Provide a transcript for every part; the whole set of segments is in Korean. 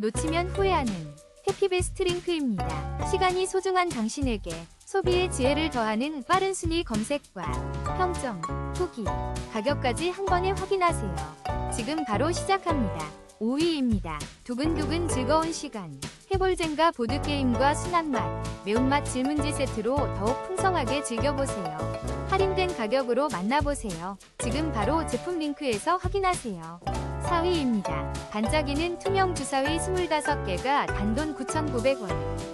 놓치면 후회하는 해피베스트 링크입니다. 시간이 소중한 당신에게 소비의 지혜를 더하는 빠른 순위 검색과 평점, 후기, 가격까지 한 번에 확인하세요. 지금 바로 시작합니다. 5위입니다. 두근두근 즐거운 시간. 해볼젠가 보드게임과 순한 맛, 매운맛 질문지 세트로 더욱 풍성하게 즐겨보세요. 할인된 가격으로 만나보세요. 지금 바로 제품 링크에서 확인하세요. 4위입니다. 반짝이는 투명 주사위 25개가 단돈 9,900원.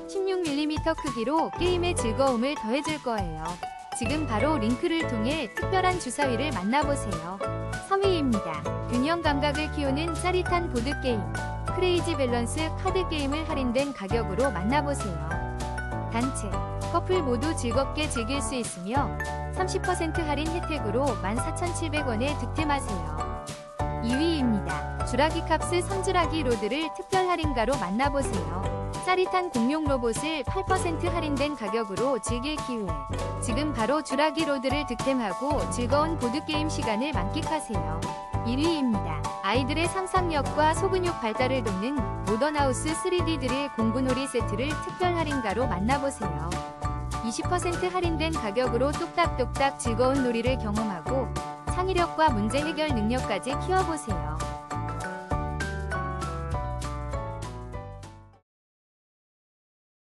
16mm 크기로 게임의 즐거움을 더해줄 거예요. 지금 바로 링크를 통해 특별한 주사위를 만나보세요. 3위입니다. 균형 감각을 키우는 짜릿한 보드게임. 크레이지 밸런스 카드 게임을 할인된 가격으로 만나보세요. 단체, 커플 모두 즐겁게 즐길 수 있으며 30% 할인 혜택으로 14,700원에 득템하세요. 2위입니다. 주라기 캅스 선주라기 로드를 특별 할인가로 만나보세요. 짜릿한 공룡 로봇을 8% 할인된 가격으로 즐길 기회. 지금 바로 주라기 로드를 득템하고 즐거운 보드게임 시간을 만끽하세요. 1위입니다. 아이들의 상상력과 소근육 발달을 돕는 모던하우스 3D 드릴 공구놀이 세트를 특별 할인가로 만나보세요. 20% 할인된 가격으로 뚝딱뚝딱 즐거운 놀이를 경험하고 창의력과 문제 해결 능력까지 키워보세요.